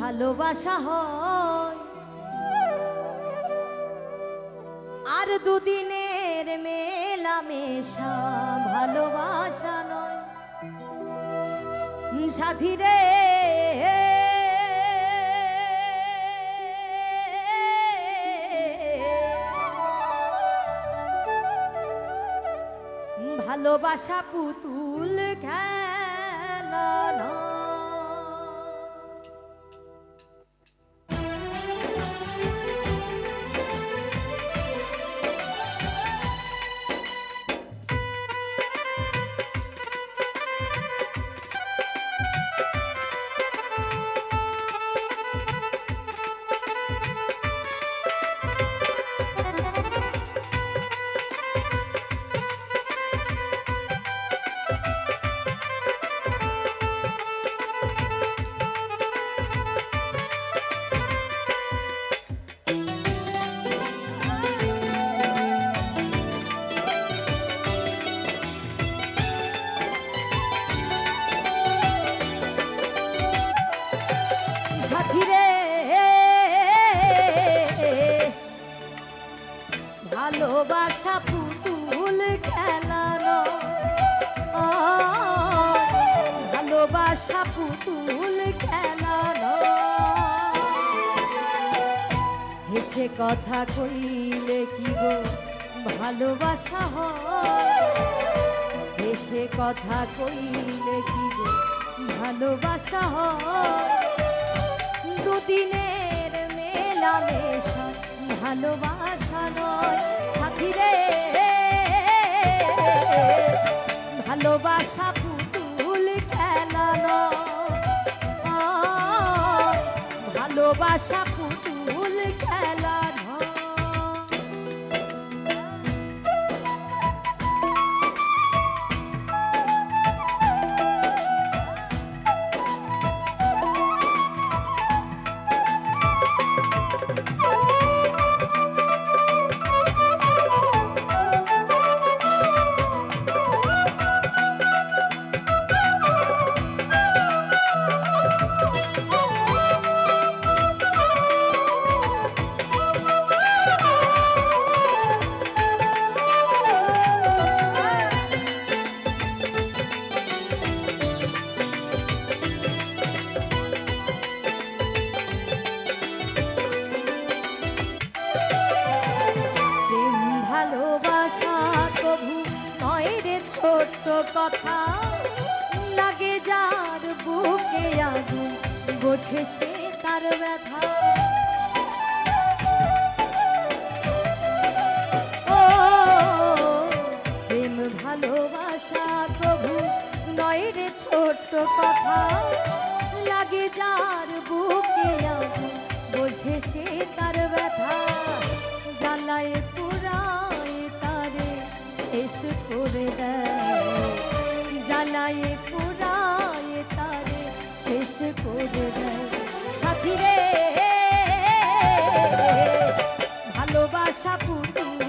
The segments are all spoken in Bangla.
ভালোবাসা হয়। আর দুদিনের মেলামেশা ভালোবাসা নয়। সাথী রে ভালোবাসা পুতুল খেলা ভালোবাসা পুতুল খেলানো। ভালোবাসা পুতুল খেলানো। হেসে কথা কইলে কি গো ভালোবাসা হেসে কথা কইলে কি গো ভালোবাসা দুদিনের মেলামেশা ভালোবাসা নয়। ভালোবাসা পুতুল খেলানো। ভালোবাসা পুতুল খেলানো। কথা লাগে যার বুকে আগুন, বোঝে সে তার ব্যথা। ও, প্রেম ভালোবাসা কভু নয় ছোট্ট কথা। লাগে যার বুকে আগুন, বোঝে সে তার ব্যথা। জ্বালায় পুরায় তারে, শেষ করে দেয়। জ্বালায় পুরায় তারে শেষ করে দেয় সাথী রে ভালোবাসা পুতুল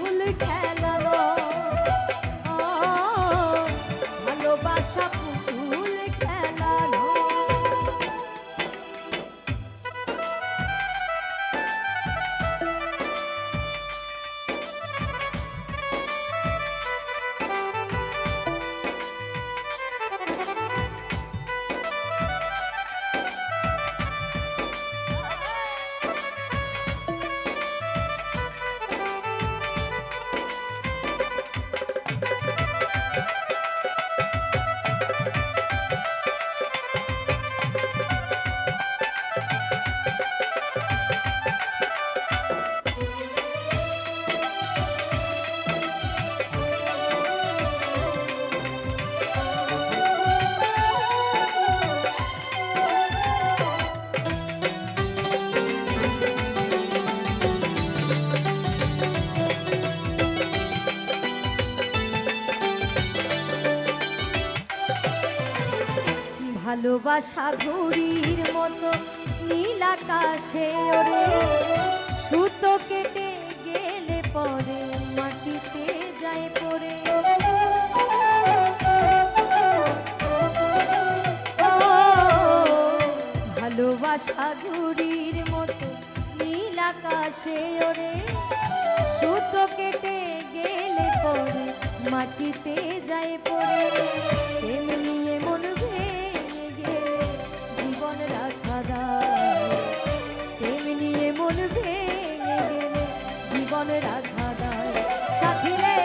ভালোবাসা ঘুড়ির মতো নীল আকাশে ওরে। সুতো কেটে গেলে পরে মাটিতে যায় ও, ভালোবাসা ঘুড়ির মতো নীল আকাশে ওরে। সুতো কেটে গেলে পরে মাটিতে যায় প্রেম নিয়ে মন জীবন রাখা প্রেম নিয়ে মন ভেঙে সাথী রে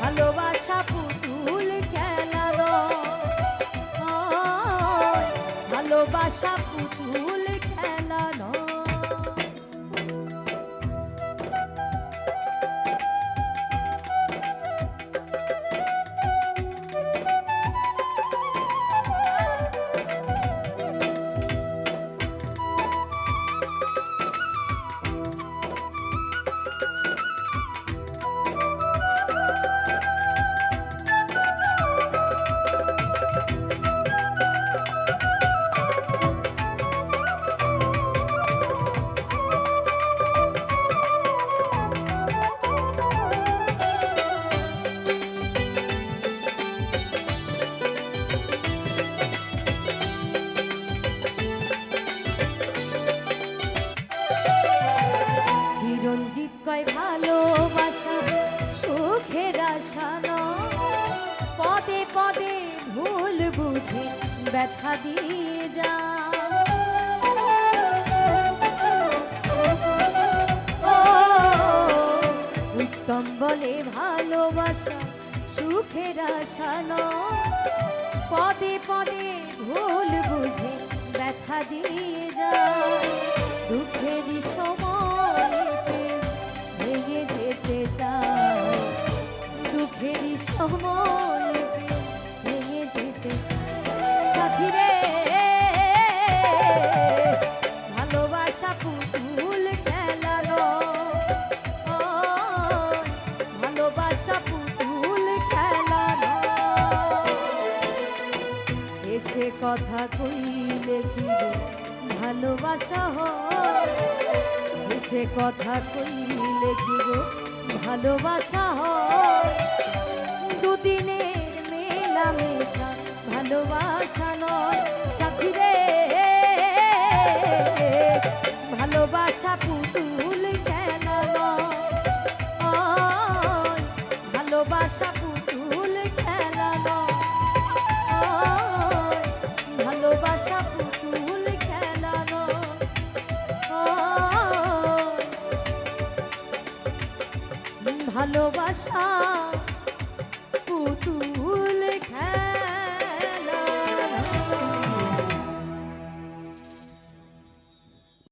ভালোবাসা পুতুল পুতুল বুঝে ব্যথা দিয়ে যা। উত্তম বলে ভালোবাসা সুখের আশা পদে পদে ভুল বুঝে ব্যথা দিয়ে যায় দুঃখেরই সময়তে ভেঙে যেতে চায়। দুঃখেরই সময়তে এসে কথা কইলে কি ভালোবাসা এসে কথা কইলে কি গো ভালোবাসা দুদিনের মেলামেশা ভালোবাসা নয় সাথী রে। ভালোবাসা পুতুল খেলা নয়। ভালোবাসা পুতুল খেলা নয়। ভালোবাসা পুতুল খেলানো ওই, ভালোবাসা